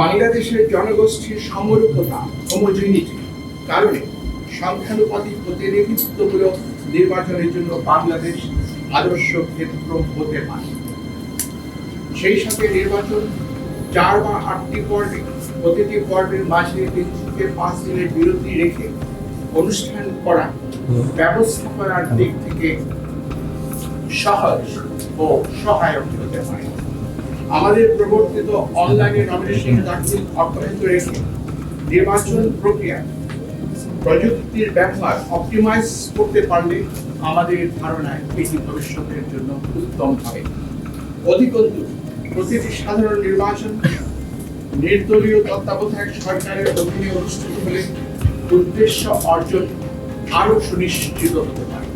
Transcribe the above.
বাংলাদেশের জনগোষ্ঠীর সমরূপতা হোমোজিনিটি কারণে সংখ্যানুপাতিক প্রতিনিধিত্বমূলক নির্বাচনের জন্য বাংলাদেশ আদর্শ ক্ষেত্র হতে পারে। সেই সাথে নির্বাচন চার বা আটটি পর্বে, প্রতিটি পর্বের মাঝে তিন থেকে পাঁচ দিনের বিরতি রেখে অনুষ্ঠান করা ব্যবস্থাপনার দিক থেকে সহজ ও সহায়ক হতে পারে। আমাদের প্রবর্তিত অনলাইনে নমিনেশন দাখিল অব্যাহত রেখে নির্বাচন প্রক্রিয়া, প্রযুক্তির ব্যবহার অপটিমাইজ করতে পারলে আমাদের ধারণায় এটি ভবিষ্যতের জন্য উত্তম হবে। অধিকন্তু, প্রতিটি সাধারণ নির্বাচন নির্দলীয় তত্ত্বাবধায়ক সরকারের অধীনে অনুষ্ঠিত হলে উদ্দেশ্য অর্জন আরও সুনিশ্চিত হতে পারে।